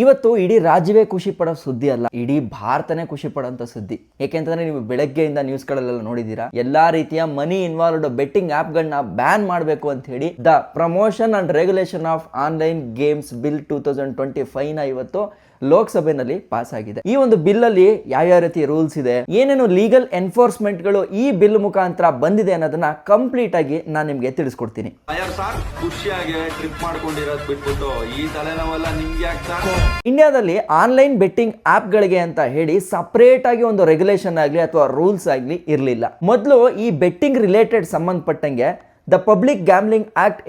ಇವತ್ತು ಇಡೀ ರಾಜ್ಯವೇ ಖುಷಿ ಪಡೋ ಸುದ್ದಿ ಅಲ್ಲ, ಇಡೀ ಭಾರತನೇ ಖುಷಿ ಪಡೋಂಥ ಸುದ್ದಿ. ಏಕೆಂತಂದ್ರೆ ನೀವು ಬೆಳಗ್ಗೆಯಿಂದ ನ್ಯೂಸ್ಗಳಲ್ಲೆಲ್ಲ ನೋಡಿದ್ದೀರಾ? ಎಲ್ಲಾ ರೀತಿಯ ಮನಿ ಇನ್ವಾಲ್ವ್ಡ್ ಬೆಟ್ಟಿಂಗ್ ಆ್ಯಪ್ಗಳನ್ನ ಬ್ಯಾನ್ ಮಾಡಬೇಕು ಅಂತ ಹೇಳಿ, the promotion and regulation of online games bill two thousand twenty ಫೈವ್ನ ಇವತ್ತು ಲೋಕಸಭೆನಲ್ಲಿ ಪಾಸ್ ಆಗಿದೆ ಈ ಒಂದು ಬಿಲ್ ಅಲ್ಲಿ ಯಾವ ರೀತಿ ರೂಲ್ಸ್ ಇದೆ ಏನೇನು ಲೀಗಲ್ ಎನ್ಫೋರ್ಸ್ಮೆಂಟ್ಗಳು ಈ ಬಿಲ್ ಮುಖಾಂತರ ಬಂದಿದೆ ಅನ್ನೋದನ್ನ ಕಂಪ್ಲೀಟ್ ಆಗಿ ನಾನು ನಿಮ್ಗೆ ತಿಳಿಸ್ಕೊಡ್ತೀನಿ. ಅಯ್ಯರ್ ಸರ್ ಖುಷಿಯಾಗಿ ಟ್ರಿಪ್ ಮಾಡ್ಕೊಂಡಿರೋದ್ ಬಿಟ್ಬಿಟ್ಟು ಈ ತಲೆನೋವೆಲ್ಲ ನಿಮ್ಗೆ ಯಾಕೆ ಸರ್ ಇಂಡಿಯಾದಲ್ಲಿ ಆನ್ಲೈನ್ ಬೆಟ್ಟಿಂಗ್ ಆಪ್ ಗಳಿಗೆ ಅಂತ ಹೇಳಿ ಸಪರೇಟ್ ಆಗಿ ಒಂದು ರೆಗ್ಯುಲೇಷನ್ ಆಗಲಿ ಅಥವಾ ರೂಲ್ಸ್ ಆಗಲಿ ಇರಲಿಲ್ಲ. ಮೊದಲು ಈ ಬೆಟ್ಟಿಂಗ್ ರಿಲೇಟೆಡ್ ಸಂಬಂಧಪಟ್ಟಂಗೆ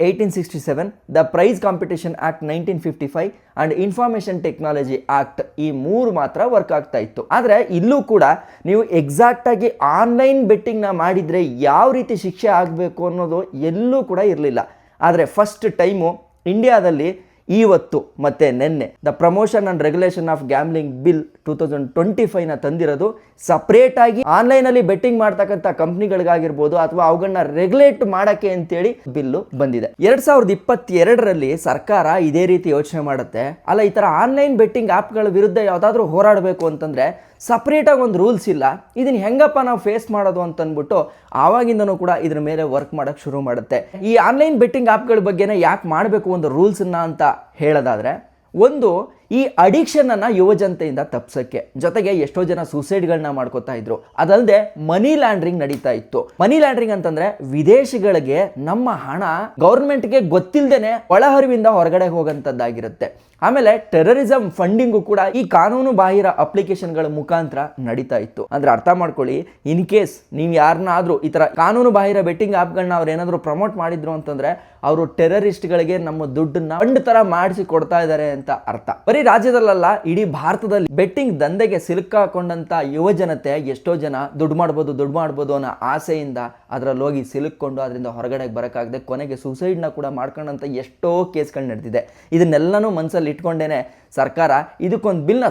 eighteen sixty seven the prize competition act nineteen fifty five and information technology act ಈ ಮೂರು ಮಾತ್ರ ವರ್ಕ್ ಆಗ್ತಾ ಇತ್ತು. ಆದರೆ ಇಲ್ಲೂ ಕೂಡ ನೀವು ಎಕ್ಸಾಕ್ಟ್ ಆಗಿ ಆನ್ಲೈನ್ ಬೆಟ್ಟಿಂಗ್ನ ಮಾಡಿದರೆ ಯಾವ ರೀತಿ ಶಿಕ್ಷೆ ಆಗಬೇಕು ಅನ್ನೋದು ಎಲ್ಲೂ ಕೂಡ ಇರಲಿಲ್ಲ. ಆದರೆ ಫಸ್ಟ್ ಟೈಮು ಇಂಡಿಯಾದಲ್ಲಿ ಇವತ್ತು ಮತ್ತೆ ನಿನ್ನೆ the promotion and regulation of gambling bill two thousand twenty ಫೈವ್ನ ತಂದಿರೋದು ಸಪ್ರೇಟ್ ಆಗಿ ಆನ್ಲೈನಲ್ಲಿ ಬೆಟ್ಟಿಂಗ್ ಮಾಡ್ತಕ್ಕಂಥ ಕಂಪ್ನಿಗಳಿಗಾಗಿರ್ಬೋದು ಅಥವಾ ಅವುಗಳನ್ನ ರೆಗ್ಯುಲೇಟ್ ಮಾಡಕ್ಕೆ ಅಂತೇಳಿ ಬಿಲ್ಲು ಬಂದಿದೆ. ಎರಡು ಸಾವಿರದ ಇಪ್ಪತ್ತೆರಡರಲ್ಲಿ ಸರ್ಕಾರ ಇದೇ ರೀತಿ ಯೋಚನೆ ಮಾಡುತ್ತೆ. ಅಲ್ಲ, ಈ ಥರ ಆನ್ಲೈನ್ ಬೆಟ್ಟಿಂಗ್ ಆ್ಯಪ್ಗಳ ವಿರುದ್ಧ ಯಾವುದಾದ್ರೂ ಹೋರಾಡಬೇಕು ಅಂತಂದ್ರೆ ಸಪ್ರೇಟಾಗಿ ಒಂದು ರೂಲ್ಸ್ ಇಲ್ಲ. ಇದನ್ನು ಹೆಂಗಪ್ಪ ನಾವು ಫೇಸ್ ಮಾಡೋದು ಅಂತಂದ್ಬಿಟ್ಟು ಆವಾಗಿಂದನೂ ಕೂಡ ಇದ್ರ ಮೇಲೆ ವರ್ಕ್ ಮಾಡೋಕ್ಕೆ ಶುರು ಮಾಡುತ್ತೆ. ಈ ಆನ್ಲೈನ್ ಬೆಟ್ಟಿಂಗ್ ಆ್ಯಪ್ಗಳ ಬಗ್ಗೆನೇ ಯಾಕೆ ಮಾಡಬೇಕು ಒಂದು ರೂಲ್ಸನ್ನು ಅಂತ ಹೇಳೋದಾದರೆ, ಒಂದು ಈ ಅಡಿಕ್ಷನ್ ಯುವಜನತೆಯಿಂದ ಯುವ ಜನತೆಯಿಂದ ತಪ್ಸಕ್ಕೆ. ಜೊತೆಗೆ ಎಷ್ಟೋ ಜನ ಸೂಸೈಡ್ಗಳನ್ನ ಮಾಡ್ಕೋತಾ ಇದ್ರು. ಅದಲ್ಲದೆ ಮನಿ ಲ್ಯಾಂಡ್ರಿಂಗ್ ನಡೀತಾ ಇತ್ತು. ಮನಿ ಲ್ಯಾಂಡ್ರಿಂಗ್ ಅಂತಂದ್ರೆ ವಿದೇಶಗಳಿಗೆ ನಮ್ಮ ಹಣ ಗೌರ್ಮೆಂಟ್ಗೆ ಗೊತ್ತಿಲ್ಲದೇನೆ ಒಳಹರಿವಿಂದ ಹೊರಗಡೆ ಹೋಗಂತದ್ದಾಗಿರುತ್ತೆ. ಆಮೇಲೆ ಟೆರರಿಸಂ ಫಂಡಿಂಗು ಕೂಡ ಈ ಕಾನೂನು ಬಾಹಿರ ಅಪ್ಲಿಕೇಶನ್ಗಳ ಮುಖಾಂತರ ನಡೀತಾ ಇತ್ತು. ಅಂದ್ರೆ ಅರ್ಥ ಮಾಡ್ಕೊಳ್ಳಿ, ಇನ್ ಕೇಸ್ ನೀವು ಯಾರನ್ನಾದ್ರೂ ಈ ತರ ಕಾನೂನು ಬಾಹಿರ ಬೆಟ್ಟಿಂಗ್ ಆಪ್ಗಳನ್ನ ಅವ್ರು ಏನಾದ್ರು ಪ್ರಮೋಟ್ ಮಾಡಿದ್ರು ಅಂತಂದ್ರೆ ಅವರು ಟೆರರಿಸ್ಟ್ಗಳಿಗೆ ನಮ್ಮ ದುಡ್ಡನ್ನ ಫಂಡ್ ತರ ಮಾಡಿಸಿ ಕೊಡ್ತಾ ಇದ್ದಾರೆ ಅಂತ ಅರ್ಥ. ಬರೀ ರಾಜ್ಯದಲ್ಲ ಇಡೀ ಭಾರತದಲ್ಲಿ ಬೆಟ್ಟಿಂಗ್ ದಂಧೆಗೆ ಸಿಲುಕಾಕೊಂಡಂತ ಯುವ ಜನತೆ ಎಷ್ಟೋ ಜನ ದುಡ್ಡು ಮಾಡ್ಬೋದು ದುಡ್ಡು ಮಾಡ್ಬೋದು ಅನ್ನೋ ಆಸೆಯಿಂದ ಅದರಲ್ಲಿ ಹೋಗಿ ಸಿಲುಕೊಂಡು ಅದರಿಂದ ಹೊರಗಡೆ ಬರೋಕ್ಕಾಗದೆ ಕೊನೆಗೆ ಸೂಸೈಡ್ನ ಕೂಡ ಮಾಡ್ಕೊಂಡಂತ ಎಷ್ಟೋ ಕೇಸ್ಗಳು ನಡೆದಿದೆ. ಇದನ್ನೆಲ್ಲನೂ ಮನಸ್ಸಲ್ಲಿ ಇಟ್ಕೊಂಡೇನೆ ಸರ್ಕಾರ ಇದಕ್ಕೊಂದು ಬಿಲ್ನ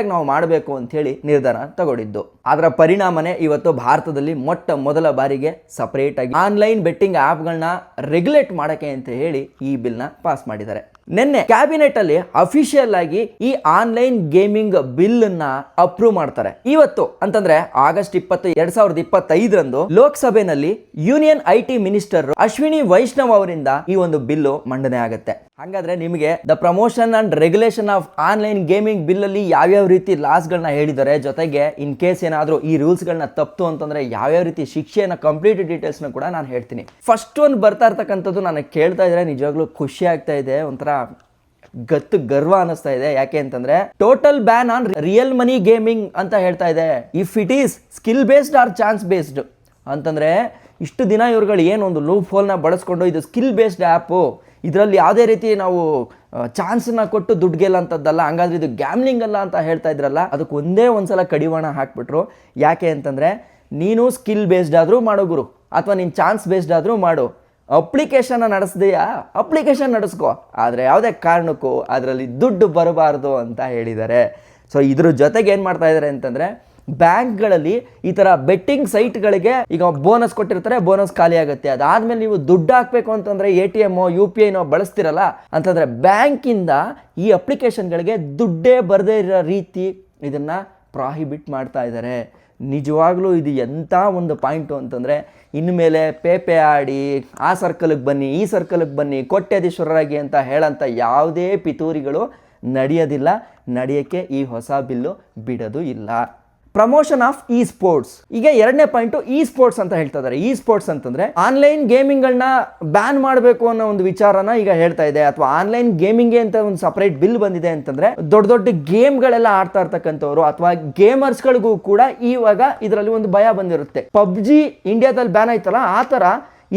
ಆಗಿ ನಾವು ಮಾಡಬೇಕು ಅಂಥೇಳಿ ನಿರ್ಧಾರ ತಗೊಂಡಿದ್ದು. ಅದರ ಪರಿಣಾಮನೇ ಇವತ್ತು ಭಾರತದಲ್ಲಿ ಮೊಟ್ಟ ಮೊದಲ ಬಾರಿಗೆ ಸಪರೇಟಾಗಿ ಆನ್ಲೈನ್ ಬೆಟ್ಟಿಂಗ್ ಆ್ಯಪ್ಗಳನ್ನ ರೆಗ್ಯುಲೇಟ್ ಮಾಡೋಕ್ಕೆ ಅಂತ ಹೇಳಿ ಈ ಬಿಲ್ನ ಪಾಸ್ ಮಾಡಿದ್ದಾರೆ. ನಿನ್ನೆ ಕ್ಯಾಬಿನೆಟ್ ಅಲ್ಲಿ ಅಫಿಷಿಯಲ್ ಆಗಿ ಈ ಆನ್ಲೈನ್ ಗೇಮಿಂಗ್ ಬಿಲ್ ಅನ್ನ ಅಪ್ರೂವ್ ಮಾಡ್ತಾರೆ. ಇವತ್ತು ಅಂತಂದ್ರೆ ಆಗಸ್ಟ್ ಇಪ್ಪತ್ತು, ಎರಡ್ ಸಾವಿರದ ಇಪ್ಪತ್ತೈದರಂದು ಲೋಕಸಭೆನಲ್ಲಿ union I T minister Ashwini Vaishnaw ಅವರಿಂದ ಈ ಒಂದು ಬಿಲ್ ಮಂಡನೆ ಆಗುತ್ತೆ. ಹಾಗಾದ್ರೆ ನಿಮಗೆ the promotion and regulation of online gaming bill ಅಲ್ಲಿ ಯಾವ್ಯಾವ ರೀತಿ ಲಾಸ್ಗಳನ್ನ ಹೇಳಿದ್ದಾರೆ, ಜೊತೆಗೆ ಇನ್ ಕೇಸ್ ಏನಾದರೂ ಈ ರೂಲ್ಸ್ಗಳನ್ನ ತಪ್ಪು ಅಂತಂದ್ರೆ ಯಾವ್ಯಾವ ರೀತಿ ಶಿಕ್ಷೆಯನ್ನು ಕಂಪ್ಲೀಟ್ ಡೀಟೇಲ್ಸ್ನ ಕೂಡ ನಾನು ಹೇಳ್ತೀನಿ. ಫಸ್ಟ್ ಒಂದು ಬರ್ತಾ ಇರ್ತಕ್ಕಂಥದ್ದು ನಾನು ಕೇಳ್ತಾ ಇದ್ರೆ ನಿಜವಾಗ್ಲೂ ಖುಷಿ ಆಗ್ತಾ ಇದೆ, ಒಂಥರ ಗತ್ತು ಗರ್ವ ಅನಿಸ್ತಾ ಇದೆ. ಯಾಕೆ ಅಂತಂದ್ರೆ total ban on real money gaming ಅಂತ ಹೇಳ್ತಾ ಇದೆ. If it is skill based or chance based ಅಂತಂದ್ರೆ ಇಷ್ಟು ದಿನ ಇವ್ರುಗಳು ಏನೊಂದು ಲೂಪ್ ಹೋಲ್ನ ಬಳಸ್ಕೊಂಡು ಇದು ಸ್ಕಿಲ್ ಬೇಸ್ಡ್ ಆ್ಯಪು ಇದರಲ್ಲಿ ಯಾವುದೇ ರೀತಿ ನಾವು ಚಾನ್ಸನ್ನ ಕೊಟ್ಟು ದುಡ್ಡು ಗೆಲ್ಲಂಥದ್ದಲ್ಲ ಹಂಗಾದ್ರೆ ಇದು ಗ್ಯಾಮ್ಲಿಂಗ್ ಅಲ್ಲ ಅಂತ ಹೇಳ್ತಾ ಇದ್ರಲ್ಲ, ಅದಕ್ಕೆ ಒಂದೇ ಒಂದ್ಸಲ ಕಡಿವಾಣ ಹಾಕ್ಬಿಟ್ರು. ಯಾಕೆ ಅಂತಂದರೆ, ನೀನು ಸ್ಕಿಲ್ ಬೇಸ್ಡ್ ಆದರೂ ಮಾಡು ಗುರು, ಅಥವಾ ನೀನು ಚಾನ್ಸ್ ಬೇಸ್ಡ್ ಆದರೂ ಮಾಡು. ಅಪ್ಲಿಕೇಶನ್ನ ನಡೆಸ್ದೆಯಾ? ಅಪ್ಲಿಕೇಶನ್ ನಡೆಸ್ಕೋ. ಆದರೆ ಯಾವುದೇ ಕಾರಣಕ್ಕೂ ಅದರಲ್ಲಿ ದುಡ್ಡು ಬರಬಾರ್ದು ಅಂತ ಹೇಳಿದ್ದಾರೆ. ಸೊ ಇದ್ರ ಜೊತೆಗೆ ಏನು ಮಾಡ್ತಾ ಇದ್ದಾರೆ ಅಂತಂದರೆ ಬ್ಯಾಂಕ್ಗಳಲ್ಲಿ ಈ ಥರ ಬೆಟ್ಟಿಂಗ್ ಸೈಟ್ಗಳಿಗೆ ಈಗ ಬೋನಸ್ ಕೊಟ್ಟಿರ್ತಾರೆ, ಬೋನಸ್ ಖಾಲಿ ಆಗುತ್ತೆ. ಅದಾದಮೇಲೆ ನೀವು ದುಡ್ಡು ಹಾಕಬೇಕು ಅಂತಂದರೆ A T M, U P I know ಬಳಸ್ತಿರಲ್ಲ, ಅಂತಂದರೆ ಬ್ಯಾಂಕಿಂದ ಈ ಅಪ್ಲಿಕೇಶನ್ಗಳಿಗೆ ದುಡ್ಡೇ ಬರದೇ ಇರೋ ರೀತಿ ಇದನ್ನು ಪ್ರಾಹಿಬಿಟ್ ಮಾಡ್ತಾ ಇದ್ದಾರೆ ನಿಜವಾಗ್ಲೂ ಇದು ಎಂಥ ಒಂದು ಪಾಯಿಂಟು ಅಂತಂದರೆ ಇನ್ಮೇಲೆ ಪೇಪೆ ಆಡಿ, ಆ ಸರ್ಕಲ್ಗೆ ಬನ್ನಿ, ಈ ಸರ್ಕಲ್ಗೆ ಬನ್ನಿ ಕೊಟ್ಟೆದೀಶ್ವರರಾಗಿ ಅಂತ ಹೇಳಂಥ ಯಾವುದೇ ಪಿತೂರಿಗಳು ನಡೆಯೋದಿಲ್ಲ. ನಡೆಯೋಕ್ಕೆ ಈ ಹೊಸ ಬಿಲ್ಲು ಬಿಡೋದು ಇಲ್ಲ. ಪ್ರಮೋಷನ್ ಆಫ್ ಇ ಸ್ಪೋರ್ಟ್ಸ್ ಈಗ ಎರಡನೇ ಪಾಯಿಂಟ್ ಇ ಸ್ಪೋರ್ಟ್ಸ್ ಅಂತ ಹೇಳ್ತಾ ಇದ್ದಾರೆ. ಇ ಸ್ಪೋರ್ಟ್ಸ್ ಅಂತಂದ್ರೆ ಆನ್ಲೈನ್ ಗೇಮಿಂಗ್ಗಳನ್ನ ಬ್ಯಾನ್ ಮಾಡಬೇಕು ಅನ್ನೋ ಒಂದು ವಿಚಾರನ ಈಗ ಹೇಳ್ತಾ ಇದೆ. ಅಥವಾ ಆನ್ಲೈನ್ ಗೇಮಿಂಗ್ ಅಂತ ಒಂದು ಸಪರೇಟ್ ಬಿಲ್ ಬಂದಿದೆ ಅಂತಂದ್ರೆ ದೊಡ್ಡ ದೊಡ್ಡ ಗೇಮ್ಗಳೆಲ್ಲ ಆಡ್ತಾ ಇರ್ತಕ್ಕಂಥವ್ರು ಅಥವಾ ಗೇಮರ್ಸ್ಗಳಿಗೂ ಕೂಡ ಇವಾಗ ಇದರಲ್ಲಿ ಒಂದು ಭಯ ಬಂದಿರುತ್ತೆ. ಪಬ್ಜಿ ಇಂಡಿಯಾದಲ್ಲಿ ಬ್ಯಾನ್ ಆಯ್ತಲ್ಲ, ಆ ಥರ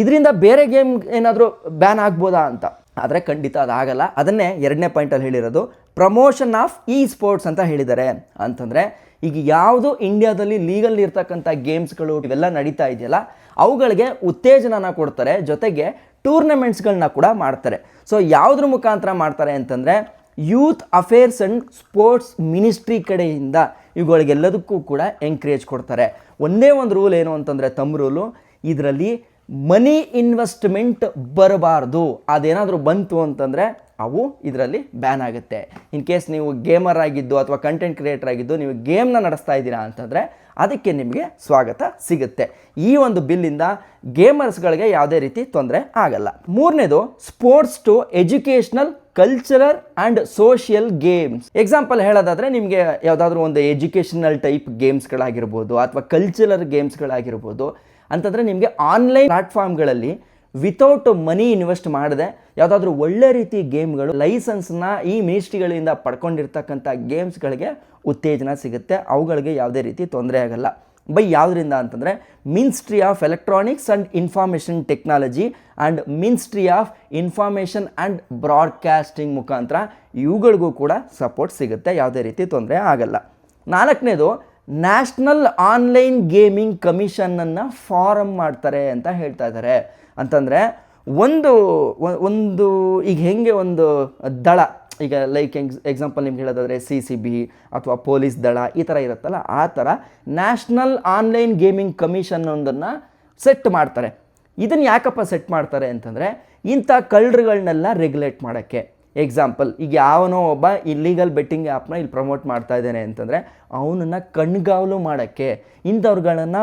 ಇದರಿಂದ ಬೇರೆ ಗೇಮ್ ಏನಾದರೂ ಬ್ಯಾನ್ ಆಗ್ಬೋದಾ ಅಂತ. ಆದರೆ ಖಂಡಿತ ಅದಾಗಲ್ಲ. ಅದನ್ನೇ ಎರಡನೇ ಪಾಯಿಂಟಲ್ಲಿ ಹೇಳಿರೋದು ಪ್ರಮೋಷನ್ ಆಫ್ ಇ ಸ್ಪೋರ್ಟ್ಸ್ ಅಂತ ಹೇಳಿದ್ದಾರೆ. ಅಂತಂದರೆ ಈಗ ಯಾವುದು ಇಂಡಿಯಾದಲ್ಲಿ ಲೀಗಲ್ ಇರ್ತಕ್ಕಂಥ ಗೇಮ್ಸ್ಗಳು ಇವೆಲ್ಲ ನಡೀತಾ ಇದೆಯಲ್ಲ, ಅವುಗಳಿಗೆ ಉತ್ತೇಜನನ ಕೊಡ್ತಾರೆ, ಜೊತೆಗೆ ಟೂರ್ನಮೆಂಟ್ಸ್ಗಳನ್ನ ಕೂಡ ಮಾಡ್ತಾರೆ. ಸೊ ಯಾವುದ್ರ ಮುಖಾಂತರ ಮಾಡ್ತಾರೆ ಅಂತಂದರೆ youth affairs and sports ministry ಕಡೆಯಿಂದ ಇವುಗಳಿಗೆಲ್ಲದಕ್ಕೂ ಕೂಡ ಎಂಕರೇಜ್ ಕೊಡ್ತಾರೆ. ಒಂದೇ ಒಂದು ರೂಲ್ ಏನು ಅಂತಂದರೆ, ತಮ್ಮ ರೂಲು ಇದರಲ್ಲಿ ಮನಿ ಇನ್ವೆಸ್ಟ್ಮೆಂಟ್ ಬರಬಾರ್ದು. ಅದೇನಾದರೂ ಬಂತು ಅಂತಂದರೆ ಅವು ಇದರಲ್ಲಿ ಬ್ಯಾನ್ ಆಗುತ್ತೆ. ಇನ್ ಕೇಸ್ ನೀವು ಗೇಮರ್ ಆಗಿದ್ದು ಅಥವಾ ಕಂಟೆಂಟ್ ಕ್ರಿಯೇಟರ್ ಆಗಿದ್ದು ನೀವು ಗೇಮ್ನ ನಡೆಸ್ತಾ ಇದ್ದೀರಾ ಅಂತಂದರೆ ಅದಕ್ಕೆ ನಿಮಗೆ ಸ್ವಾಗತ ಸಿಗುತ್ತೆ. ಈ ಒಂದು ಬಿಲ್ಲಿಂದ ಗೇಮರ್ಸ್ಗಳಿಗೆ ಯಾವುದೇ ರೀತಿ ತೊಂದರೆ ಆಗಲ್ಲ. ಮೂರನೇದು sports to educational cultural and social games example ಹೇಳೋದಾದರೆ ನಿಮಗೆ ಯಾವುದಾದ್ರೂ ಒಂದು ಎಜುಕೇಷನಲ್ ಟೈಪ್ ಗೇಮ್ಸ್ಗಳಾಗಿರ್ಬೋದು ಅಥವಾ ಕಲ್ಚರಲ್ ಗೇಮ್ಸ್ಗಳಾಗಿರ್ಬೋದು ಅಂತಂದರೆ ನಿಮಗೆ ಆನ್ಲೈನ್ ಪ್ಲಾಟ್ಫಾರ್ಮ್ಗಳಲ್ಲಿ ವಿತೌಟ್ ಮನಿ ಇನ್ವೆಸ್ಟ್ ಮಾಡದೆ ಯಾವುದಾದ್ರೂ ಒಳ್ಳೆ ರೀತಿ ಗೇಮ್ಗಳು, ಲೈಸೆನ್ಸ್ನ ಈ ಮಿನಿಸ್ಟ್ರಿಗಳಿಂದ ಪಡ್ಕೊಂಡಿರ್ತಕ್ಕಂಥ ಗೇಮ್ಸ್ಗಳಿಗೆ ಉತ್ತೇಜನ ಸಿಗುತ್ತೆ. ಅವುಗಳಿಗೆ ಯಾವುದೇ ರೀತಿ ತೊಂದರೆ ಆಗಲ್ಲ. ಬೈ ಯಾವುದರಿಂದ ಅಂತಂದರೆ, ministry of electronics and information technology and ministry of information and broadcasting ಮುಖಾಂತರ ಇವುಗಳಿಗೂ ಕೂಡ ಸಪೋರ್ಟ್ ಸಿಗುತ್ತೆ. ಯಾವುದೇ ರೀತಿ ತೊಂದರೆ ಆಗಲ್ಲ. ನಾಲ್ಕನೇದು, ನ್ಯಾಷನಲ್ ಆನ್ಲೈನ್ ಗೇಮಿಂಗ್ ಕಮಿಷನನ್ನು ಫಾರಮ್ ಮಾಡ್ತಾರೆ ಅಂತ ಹೇಳ್ತಾ ಇದ್ದಾರೆ ಅಂತಂದರೆ ಒಂದು ಒಂದು, ಈಗ ಹೆಂಗೆ ಒಂದು ದಳ, ಈಗ ಲೈಕ್ ಎಕ್ಸ್ ಎಕ್ಸಾಂಪಲ್ ನಿಮ್ಗೆ ಹೇಳೋದಾದರೆ ಸಿ ಸಿ ಬಿ ಅಥವಾ ಪೊಲೀಸ್ ದಳ ಈ ಥರ ಇರುತ್ತಲ್ಲ, ಆ ಥರ ನ್ಯಾಷನಲ್ ಆನ್ಲೈನ್ ಗೇಮಿಂಗ್ ಕಮಿಷನ್ ಒಂದನ್ನು ಸೆಟ್ ಮಾಡ್ತಾರೆ. ಇದನ್ನು ಯಾಕಪ್ಪ ಸೆಟ್ ಮಾಡ್ತಾರೆ ಅಂತಂದರೆ ಇಂಥ ಕಳ್ಳರುಗಳನ್ನೆಲ್ಲ ರೆಗ್ಯುಲೇಟ್ ಮಾಡೋಕ್ಕೆ. ಎಕ್ಸಾಂಪಲ್ ಈಗ ಯಾವನೋ ಒಬ್ಬ ಇಲ್ಲೀಗಲ್ ಬೆಟ್ಟಿಂಗ್ ಆ್ಯಪ್ನ ಇಲ್ಲಿ ಪ್ರಮೋಟ್ ಮಾಡ್ತಾ ಇದ್ದಾನೆ ಅಂತಂದರೆ ಅವನನ್ನು ಕಣ್ಗಾವಲು ಮಾಡೋಕ್ಕೆ, ಇಂಥವ್ರುಗಳನ್ನು